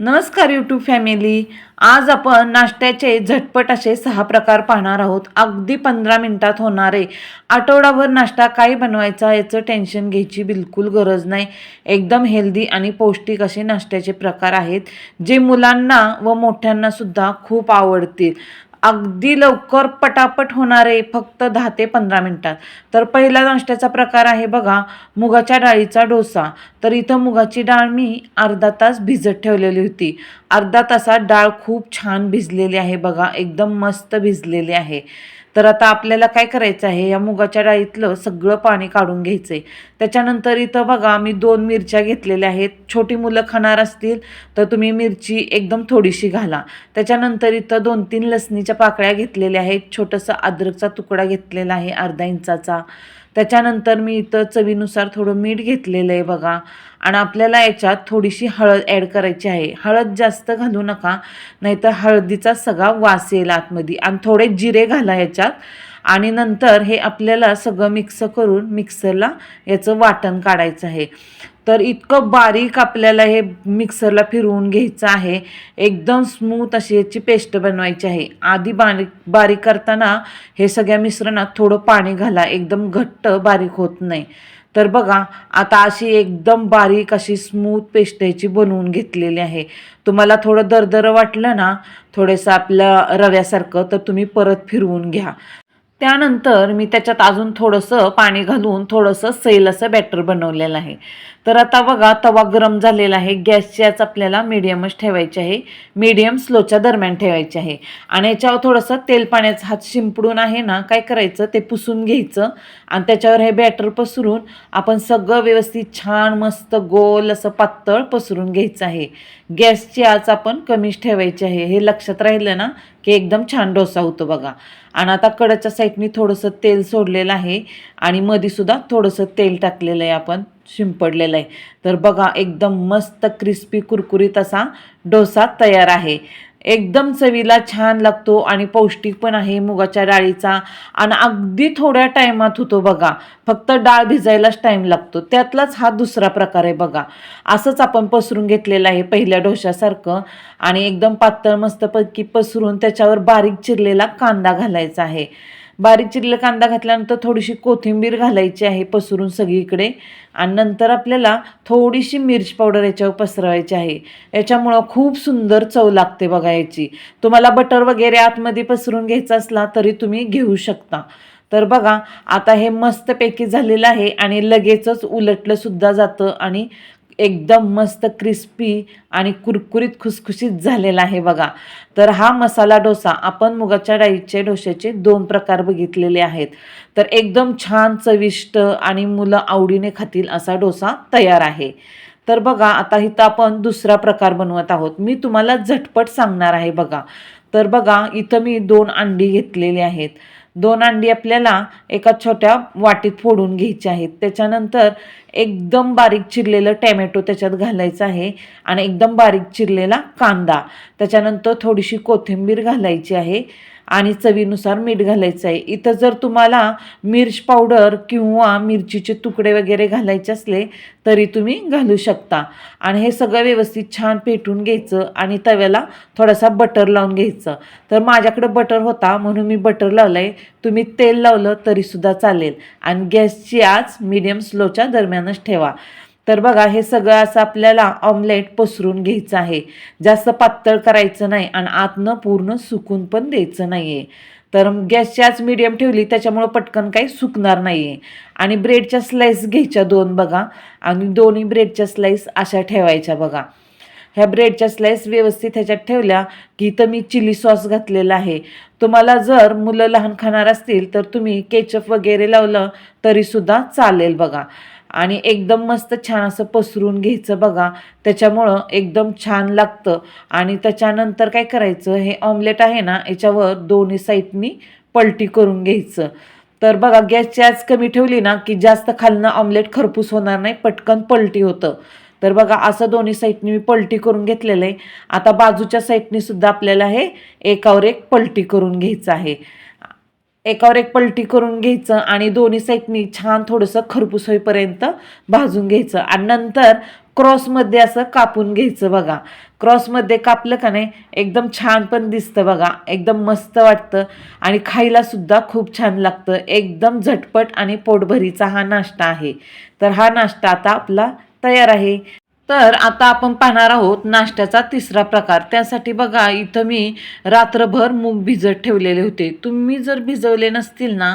नमस्कार YouTube family आज आपण नाश्त्याचे झटपट असे सहा प्रकार पाहणार आहोत. अगदी पंधरा मिनिटात होणारे आठवडाभर नाश्ता काय बनवायचा याचं टेन्शन घ्यायची बिलकुल गरज नाही. एकदम हेल्दी आणि पौष्टिक असे नाश्त्याचे प्रकार आहेत जे मुलांना व मोठ्यांनासुद्धा खूप आवडतील. अगदी लवकर पटापट होणारे फक्त दहा ते पंधरा मिनटात. तर पहिला नाश्त्याचा प्रकार आहे बघा मुगाच्या डाळीचा डोसा. तर इथं मुगाची डाळ मी अर्धा तास भिजत ठेवलेली होती. अर्धा तासात डाळ खूप छान भिजलेली आहे बघा एकदम मस्त भिजलेली आहे. तर आता आपल्याला काय करायचं आहे? या मुगाच्या डाळीतलं सगळं पाणी काढून घ्यायचं आहे त्याच्यानंतर इथं बघा मी दोन मिरच्या घेतलेल्या आहेत. छोटी मुलं खाणार असतील तर तुम्ही मिरची एकदम थोडीशी घाला. त्याच्यानंतर इथं दोन तीन लसणीच्या पाकळ्या घेतलेल्या आहेत. छोटंसं अद्रकचा तुकडा घेतलेला आहे अर्धा इंचाचा. त्याच्यानंतर मी इथं चवीनुसार थोडं मीठ घेतलेलं आहे बघा. आणि आपल्याला याच्यात थोडीशी हळद ॲड करायची आहे. हळद जास्त घालू नका नाहीतर हळदीचा सगळा वास येईल आतमध्ये. आणि थोडे जिरे घाला याच्यात. आणि नंतर हे आपल्याला सगळं मिक्स करून मिक्सरला याचं वाटण काढायचं आहे. तर इतकं बारीक आपल्याला हे मिक्सरला फिरवून घ्यायचं आहे. एकदम स्मूथ अशी याची पेस्ट बनवायची आहे. आधी बारीक बारीक करताना हे सगळ्या मिश्रणात थोडं पाणी घाला. एकदम घट्ट बारीक होत नाही. तर बघा आता अशी एकदम बारीक अशी स्मूथ पेस्ट याची बनवून घेतलेली आहे. तुम्हाला थोडं दरदरं वाटलं ना थोडंसं आपलं रव्यासारखं तर तुम्ही परत फिरवून घ्या. त्यानंतर मी त्याच्यात अजून थोडंसं पाणी घालून थोडंसं सैल असं बॅटर बनवलेलं आहे. तर आता बघा तवा गरम झालेला आहे. गॅसची आज आपल्याला मिडियमच ठेवायची आहे. मीडियम स्लोच्या दरम्यान ठेवायची आहे. आणि याच्यावर थोडंसं तेल पाण्याचा हात शिंपडून आहे ना काय करायचं? ते पुसून घ्यायचं. आणि त्याच्यावर हे बॅटर पसरून आपण सगळं व्यवस्थित छान मस्त गोल असं पातळ पसरून घ्यायचं आहे. गॅसची आज आपण कमीच ठेवायची आहे. हे लक्षात राहिलं ना की एकदम छान डोसा होतो बघा. आणि आता कडच्या साईडनी थोडंसं तेल सोडलेलं आहे आणि मधीसुद्धा थोडंसं तेल टाकलेलं आहे आपण शिंपडलेलं आहे. तर बघा एकदम मस्त क्रिस्पी कुरकुरीत असा डोसा तयार आहे. एकदम चवीला छान लागतो आणि पौष्टिक पण आहे मुगाच्या डाळीचा. आणि अगदी थोड्या टायमात होतो बघा फक्त डाळ भिजायलाच टाईम लागतो. त्यातलाच हा दुसरा प्रकार आहे बघा. असंच आपण पसरून घेतलेलं आहे पहिल्या डोशासारखं आणि एकदम पातळ मस्तपैकी पसरून त्याच्यावर बारीक चिरलेला कांदा घालायचा आहे. बारीक चिरलेला कांदा घातल्यानंतर थोडीशी कोथिंबीर घालायची आहे पसरून सगळीकडे. आणि नंतर आपल्याला थोडीशी मिरची पावडर याच्यावर पसरवायची आहे. याच्यामुळं खूप सुंदर चव लागते बघा याची. तुम्हाला बटर वगैरे आतमध्ये पसरून घ्यायचा असला तरी तुम्ही घेऊ शकता. तर बघा आता हे मस्तपैकी झालेलं आहे आणि लगेचच उलटलं सुद्धा जातं आणि एकदम मस्त क्रिस्पी आणि कुरकुरीत खुसखुशीत झालेला आहे बघा. तर हा मसाला डोसा आपण मुगाच्या डाळीचे डोश्याचे दोन प्रकार बघितलेले आहेत. तर एकदम छान चविष्ट आणि मुलं आवडीने खातील असा डोसा तयार आहे. तर बघा आता इथं आपण दुसरा प्रकार बनवत आहोत. मी तुम्हाला झटपट सांगणार आहे बघा. तर बघा इथं मी दोन अंडी घेतलेली आहेत. दोन अंडी आपल्याला एका छोट्या वाटीत फोडून घ्यायची आहेत. त्याच्यानंतर एकदम बारीक चिरलेलं टॅमॅटो त्याच्यात घालायचं आहे आणि एकदम बारीक चिरलेला कांदा. त्याच्यानंतर थोडीशी कोथिंबीर घालायची आहे. आणि चवीनुसार मीठ घालायचं आहे इथं जर तुम्हाला मिर्च पावडर किंवा मिरचीचे तुकडे वगैरे घालायचे असले तरी तुम्ही घालू शकता. आणि हे सगळं व्यवस्थित छान पेटून घ्यायचं आणि तव्याला थोडासा बटर लावून घ्यायचं. तर माझ्याकडं बटर होता म्हणून मी बटर लावलं आहे तुम्ही तेल लावलं तरीसुद्धा चालेल. आणि गॅसची आज मीडियम स्लोच्या दरम्यानच ठेवा. तर बघा हे सगळं असं आपल्याला ऑमलेट पसरून घ्यायचं आहे. जास्त पातळ करायचं नाही आणि आतनं पूर्ण सुकून पण द्यायचं नाही आहे तर गॅसची आज मीडियम ठेवली त्याच्यामुळं पटकन काही सुकणार नाही आहे आणि ब्रेडच्या स्लाईस घ्यायच्या दोन बघा. आणि दोन्ही ब्रेडच्या स्लाईस अशा ठेवायच्या बघा. ह्या ब्रेडच्या स्लाईस व्यवस्थित ह्याच्यात ठेवल्या की इथं मी चिली सॉस घातलेला आहे. तुम्हाला जर मुलं लहान खाणार असतील तर तुम्ही केचप वगैरे लावलं तरीसुद्धा चालेल बघा. आणि एकदम मस्त छान असं पसरून घ्यायचं बघा. त्याच्यामुळं एकदम छान लागतं. आणि त्याच्यानंतर काय करायचं हे ऑमलेट आहे ना याच्यावर दोन्ही साईडनी पलटी करून घ्यायचं. तर बघा गॅसची आज कमी ठेवली ना की जास्त खालनं ऑमलेट खरपूस होणार नाही पटकन पलटी होतं. तर बघा असं दोन्ही साईडनी मी पलटी करून घेतलेलं आहे. आता बाजूच्या साईडनी सुद्धा आपल्याला हे एकावर एक पलटी करून घ्यायचं आहे. एकावर एक पलटी करून घ्यायचं आणि दोन्ही साईडनी छान थोडंसं खरपूस होईपर्यंत भाजून घ्यायचं. आणि नंतर क्रॉसमध्ये असं कापून घ्यायचं बघा. क्रॉसमध्ये कापलं का नाही एकदम छान पण दिसतं बघा. एकदम मस्त वाटतं. आणि खायला सुद्धा खूप छान लागतं. एकदम झटपट आणि पोटभरीचा हा नाश्ता आहे. तर हा नाश्ता आता आपला तयार आहे. तर आता आपण पाहणार आहोत नाश्त्याचा तिसरा प्रकार. त्यासाठी बघा इथं मी रात्रभर मूग भिजत ठेवलेले होते. तुम्ही जर भिजवले नसतील ना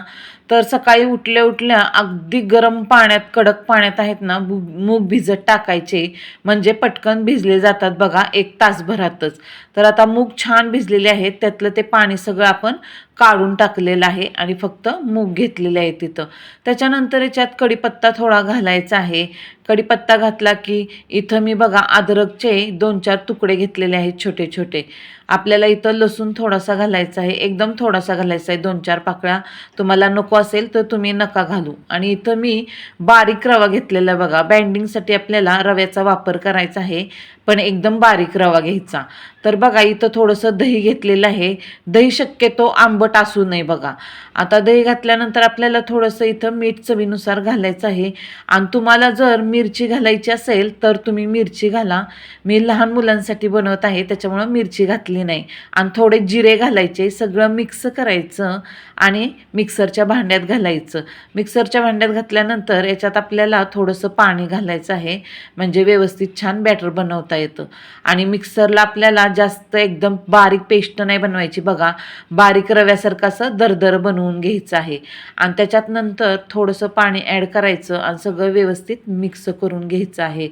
तर सकाळी उठल्या उठल्या अगदी गरम पाण्यात कडक पाण्यात आहेत ना मूग मूग भिजत टाकायचे. म्हणजे पटकन भिजले जातात बघा एक तासभरातच. तर आता मूग छान भिजलेले आहेत. त्यातलं ते पाणी सगळं आपण काढून टाकलेलं आहे आणि फक्त मूग घेतलेले आहे तिथं. त्याच्यानंतर याच्यात कढीपत्ता थोडा घालायचा आहे. कढीपत्ता घातला की इथं मी बघा अद्रकचे दोन चार तुकडे घेतलेले आहेत छोटे छोटे. आपल्याला इथं लसूण थोडासा घालायचा आहे. एकदम थोडासा घालायचा आहे. दोन चार पाकळ्या. तुम्हाला नको असेल तर तुम्ही नका घालू. आणि इथं मी बारीक रवा घेतलेला बघा. बँडिंगसाठी आपल्याला रव्याचा वापर करायचा आहे. पण एकदम बारीक रवा घ्यायचा. तर बघा इथं थोडंसं दही घेतलेलं आहे. दही शक्यतो आंबट असू नये बघा. आता दही घातल्यानंतर आपल्याला थोडंसं इथं मीठ चवीनुसार घालायचं आहे. आणि तुम्हाला जर मिरची घालायची असेल तर तुम्ही मिरची घाला. मी लहान मुलांसाठी बनवत आहे त्याच्यामुळं मिरची घातली नाही. आणि थोडे जिरे घालायचे सगळं मिक्स करायचं आणि मिक्सरच्या भांड्यात घालायचं. मिक्सरच्या भांड्यात घातल्यानंतर याच्यात आपल्याला थोडंसं पाणी घालायचं आहे. म्हणजे व्यवस्थित छान बॅटर बनवता येतं. आणि मिक्सरला आपल्याला जास्त एकदम बारीक पेस्ट नाही बनवायची बघा. बारीक रव्यासारखं असं दरदर बनवून घ्यायचं आहे. आणि त्याच्यात नंतर थोडंसं पाणी ॲड करायचं आणि सगळं व्यवस्थित मिक्स करून घ्यायचं आहे.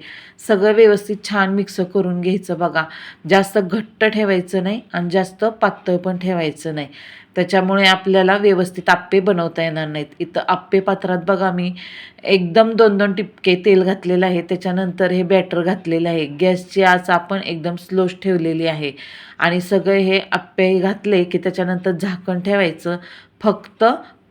सगळं व्यवस्थित छान मिक्स करून घ्यायचं बघा. जास्त घट्ट ठेवायचं नाही आणि जास्त पातळ पण ठेवायचं नाही. त्याच्यामुळे आपल्याला व्यवस्थित आप्पे बनवता येणार नाहीत. इथं आप्पे पात्रात बघा मी एकदम दोन दोन टिपके तेल घातलेलं आहे. त्याच्यानंतर हे बॅटर घातलेलं आहे. गॅसची आज आपण एकदम स्लोच ठेवलेली आहे. आणि सगळे हे आप्पे घातले की त्याच्यानंतर झाकण ठेवायचं फक्त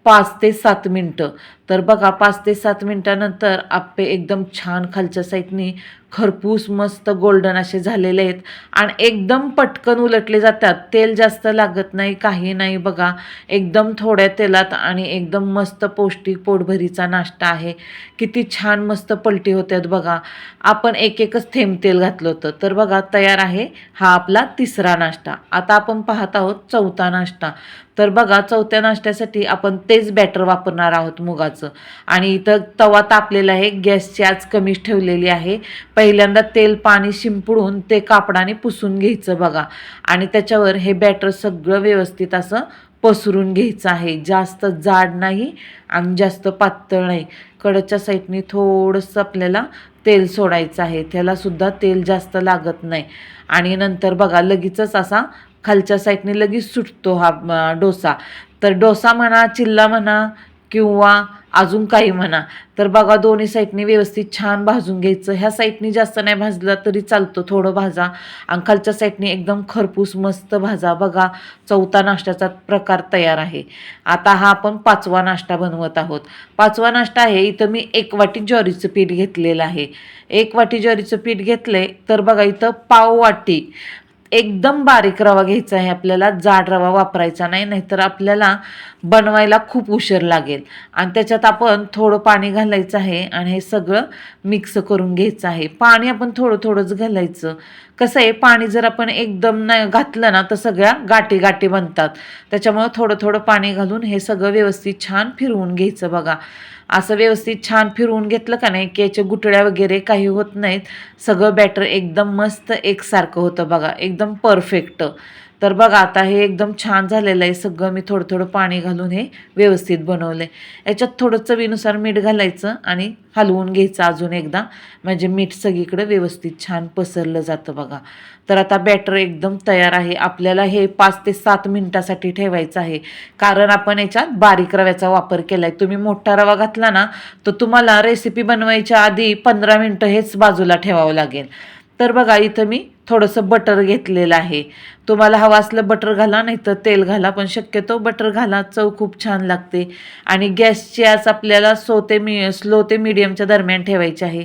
पाच ते सात मिनटं. तर बघा पाच ते सात मिनटानंतर आप्पे एकदम छान खालच्या साईडनी खरपूस मस्त गोल्डन असे झालेले आहेत. आणि एकदम पटकन उलटले जातात. तेल जास्त लागत नाही काही नाही बघा. एकदम थोड्या तेलात आणि एकदम मस्त पौष्टिक पोटभरीचा नाश्ता आहे. किती छान मस्त पलटी होत्यात बघा. आपण एक एकच थेंब तेल घातलं होतं. तर बघा तयार आहे हा आपला तिसरा नाश्ता. आता आपण पाहत आहोत चौथा नाश्ता. तर बघा चौथ्या नाश्त्यासाठी आपण तेच बॅटर वापरणार आहोत मुगाचं. आणि इथं तवा तापलेला आहे. गॅसची आज कमीच ठेवलेली आहे. पहिल्यांदा तेल पाणी शिंपडून ते कापडाने पुसून घ्यायचं बघा. आणि त्याच्यावर हे बॅटर सगळं व्यवस्थित असं पसरून घ्यायचं आहे. जास्त जाड नाही आणि जास्त पातळ नाही. कडच्या साईडनी थोडंसं आपल्याला तेल सोडायचं आहे. त्यालासुद्धा तेल जास्त लागत नाही. आणि नंतर बघा लगेचच असा खालच्या साईडने लगेच सुटतो हा डोसा. तर डोसा म्हणा चिल्ला म्हणा किंवा अजून काही म्हणा. तर बघा दोन्ही साईडनी व्यवस्थित छान भाजून घ्यायचं. ह्या साईडनी जास्त नाही भाजला तरी चालतं थोडं भाजा. आणि खालच्या साईडनी एकदम खरपूस मस्त भाजा. बघा चौथा नाश्त्याचा प्रकार तयार आहे. आता हा आपण पाचवा नाश्ता बनवत आहोत. पाचवा नाश्ता आहे इथं मी एक वाटी ज्वारीचं पीठ घेतलेलं आहे. एक वाटी ज्वारीचं पीठ घेतलं तर बघा इथं पाव वाटी. एकदम बारीक रवा घ्यायचा आहे आपल्याला जाड रवा वापरायचा नाही नाहीतर आपल्याला बनवायला खूप उशीर लागेल. आणि त्याच्यात आपण थोडं पाणी घालायचं आहे आणि हे सगळं मिक्स करून घ्यायचं आहे. पाणी आपण थोडं थोडंच घालायचं. कसं आहे पाणी जर आपण एकदम नाही घातलं ना तर सगळ्या गाठी गाठी बनतात. त्याच्यामुळं थोडं थोडं पाणी घालून हे सगळं व्यवस्थित छान फिरवून घ्यायचं बघा. असं व्यवस्थित छान फिरवून घेतलं का नाही की याच्या गुटळ्या वगैरे काही होत नाहीत. सगळं बॅटर एकदम मस्त एकसारखं होतं बघा एकदम परफेक्ट. तर बघा आता हे एकदम छान झालेलं आहे सगळं. मी थोडं थोडं पाणी घालून हे व्यवस्थित बनवलं आहे याच्यात थोडं चवीनुसार मीठ घालायचं आणि हलवून घ्यायचं अजून एकदा. म्हणजे मीठ सगळीकडे व्यवस्थित छान पसरलं जातं बघा. तर आता बॅटर एकदम तयार आहे. आपल्याला हे पाच ते सात मिनटासाठी ठेवायचं आहे. कारण आपण याच्यात बारीक रव्याचा वापर केला आहे तुम्ही मोठा रवा घातला ना तर तुम्हाला रेसिपी बनवायच्या आधी पंधरा मिनटं हेच बाजूला ठेवावं लागेल. तर बघा इथं मी थोडंसं बटर घेतलेलं आहे. तुम्हाला हवं असलं बटर घाला नाही तर तेल घाला पण शक्यतो बटर घाला चव खूप छान लागते. आणि गॅसची आज आपल्याला सो ते मी स्लो ते मिडियमच्या दरम्यान ठेवायची आहे.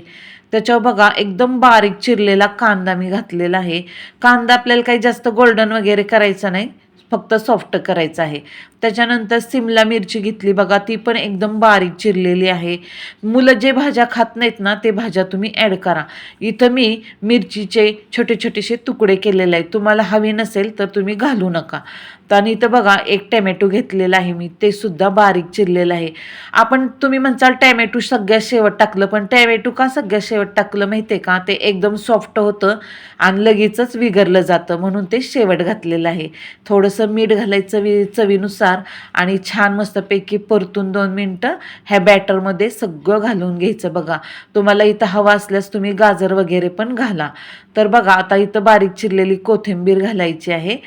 त्याच्यावर बघा एकदम बारीक चिरलेला कांदा मी घातलेला आहे. कांदा आपल्याला काही जास्त गोल्डन वगैरे करायचा नाही फक्त सॉफ्ट करायचं आहे. त्याच्यानंतर सिमला मिरची घेतली. बघा ती पण एकदम बारीक चिरलेली आहे. मुलं जे भाज्या खात नाहीत ना ते भाज्या तुम्ही ॲड करा. इथं मी मिरचीचे छोटे छोटेसे तुकडे केलेले आहेत. तुम्हाला हवी नसेल तर तुम्ही घालू नका. तर आणि इथं बघा एक टॅमॅटो घेतलेला आहे मी. ते सुद्धा बारीक चिरलेलं आहे. आपण तुम्ही म्हणसाल टॅमॅटो सगळ्यात शेवट टाकलं पण टॅमॅटो का सगळ्यात शेवट टाकलं माहिती आहे का? ते एकदम सॉफ्ट होतं आणि लगेचच विगरलं जातं म्हणून ते शेवट घातलेलं आहे. थोडंसं मीठ घालायचं चवीनुसार. चवीनुसार आणि छान मस्तपैकी परतून दोन मिनटं ह्या बॅटरमध्ये सगळं घालून घ्यायचं बघा. तुम्हाला इथं हवा असल्यास तुम्ही गाजर वगैरे पण घाला. तर बघा आता इथं बारीक चिरलेली कोथिंबीर घालायची आहे.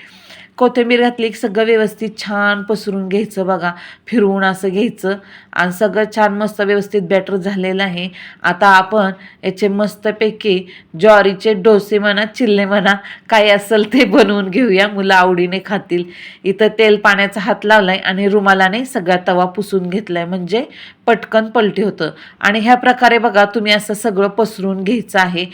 कोथिंबीर घातली की सगळं व्यवस्थित छान पसरून घ्यायचं बघा. फिरवून असं घ्यायचं. आणि सगळं छान मस्त व्यवस्थित बॅटर झालेलं आहे. आता आपण याचे मस्तपैकी ज्वारीचे डोसे म्हणा चिल्ले म्हणा काय असेल ते बनवून घेऊया. मुलं आवडीने खातील. इथं तेल पाण्याचा हात लावला आहे आणि रुमालाने सगळा तवा पुसून घेतला आहे म्हणजे पटकन पलटी होतं. आणि ह्या प्रकारे बघा तुम्ही असं सगळं पसरून घ्यायचं आहे.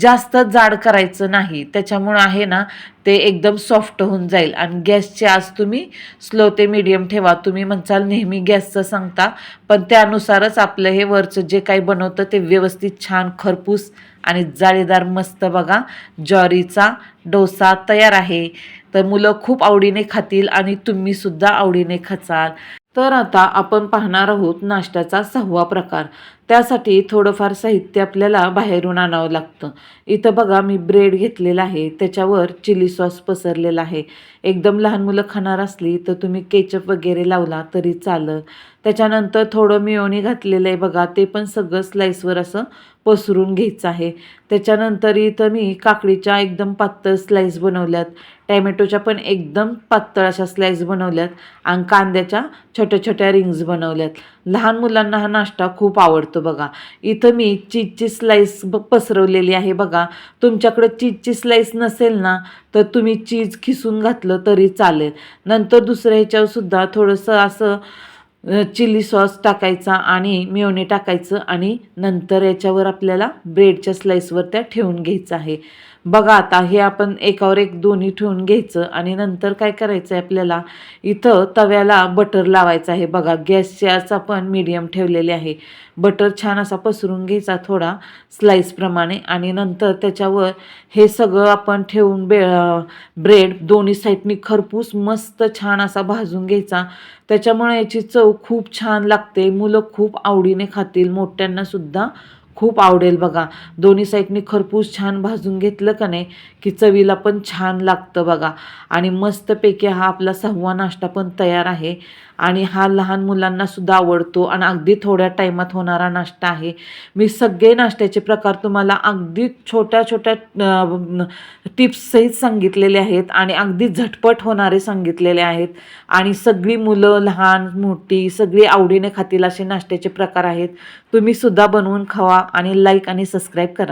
जास्त जाड करायचं नाही. त्याच्यामुळं आहे ना ते एकदम सॉफ्ट होऊन जाईल. आणि गॅसची आज तुम्ही स्लो ते मिडियम ठेवा. तुम्ही म्हणसाल नेहमी गॅसचं सांगता पण त्यानुसारच आपलं हे वरचं जे काही बनवतं ते व्यवस्थित छान खरपूस आणि जाळीदार मस्त बघा ज्वारीचा डोसा तयार आहे. तर मुलं खूप आवडीने खातील आणि तुम्हीसुद्धा आवडीने खचाल. तर आता आपण पाहणार आहोत नाश्त्याचा सहावा प्रकार. त्यासाठी थोडंफार साहित्य आपल्याला बाहेरून आणावं लागतं. इथं बघा मी ब्रेड घेतलेला आहे. त्याच्यावर चिली सॉस पसरलेला आहे. एकदम लहान मुलं खाणार असली तर तुम्ही केचप वगैरे लावला तरी चालं त्याच्यानंतर थोडं मिओनी घातलेलं आहे बघा ते पण सगळं स्लाईसवर असं पसरून घ्यायचं आहे. त्याच्यानंतर इथं मी काकडीच्या एकदम पातळ स्लाईस बनवल्यात. टॅमॅटोच्या पण एकदम पातळ अशा स्लाईस बनवल्यात आणि कांद्याच्या छोट्या छोट्या रिंग्स बनवल्यात. लहान मुलांना हा नाश्ता खूप आवडतो बघा. इथं मी चीजची स्लाईस ब पसरवलेली आहे बघा. तुमच्याकडं चीजची स्लाईस नसेल ना तर तुम्ही चीज खिसून घातलं तरी चालेल. नंतर दुसऱ्या ह्याच्यावर सुद्धा थोडंसं असं चिली सॉस टाकायचा आणि मिओनी टाकायचं आणि नंतर याच्यावर आपल्याला ब्रेडच्या स्लाईसवर त्या ठेवून घ्यायचं आहे. बघा आता हे आपण एकावर एक दोन्ही ठेवून घ्यायचं आणि नंतर काय करायचं आहे आपल्याला? इथं तव्याला बटर लावायचं आहे. बघा गॅसच्याचा आपण मीडियम ठेवलेले आहे. बटर छान असा पसरून घ्यायचा थोडा स्लाईसप्रमाणे आणि नंतर त्याच्यावर हे सगळं आपण ठेवून बे ब्रेड दोन्ही साईडनी खरपूस मस्त छान असा भाजून घ्यायचा. त्याच्यामुळे याची चव खूप छान लागते. मुलं खूप आवडीने खातील मोठ्यांनासुद्धा खूप आवडेल बघा. दोन्ही साईडनी खरपूस छान भाजून घेतलं का नाही की चवीला पण छान लागतं बघा. आणि मस्तपैकी हा आपला सहावा नाश्ता पण तयार आहे. आणि हा लहान मुलांनासुद्धा आवडतो आणि अगदी थोड्या टाईमात होणारा नाश्ता आहे. मी सगळे नाश्त्याचे प्रकार तुम्हाला अगदी छोट्या छोट्या टिप्ससहित सांगितलेले आहेत आणि अगदी झटपट होणारे सांगितलेले आहेत. आणि सगळी मुलं लहान मोठी सगळी आवडीने खातील असे नाश्त्याचे प्रकार आहेत. तुम्ही सुद्धा बनवून खावा आणि लाईक आणि सबस्क्राईब करा.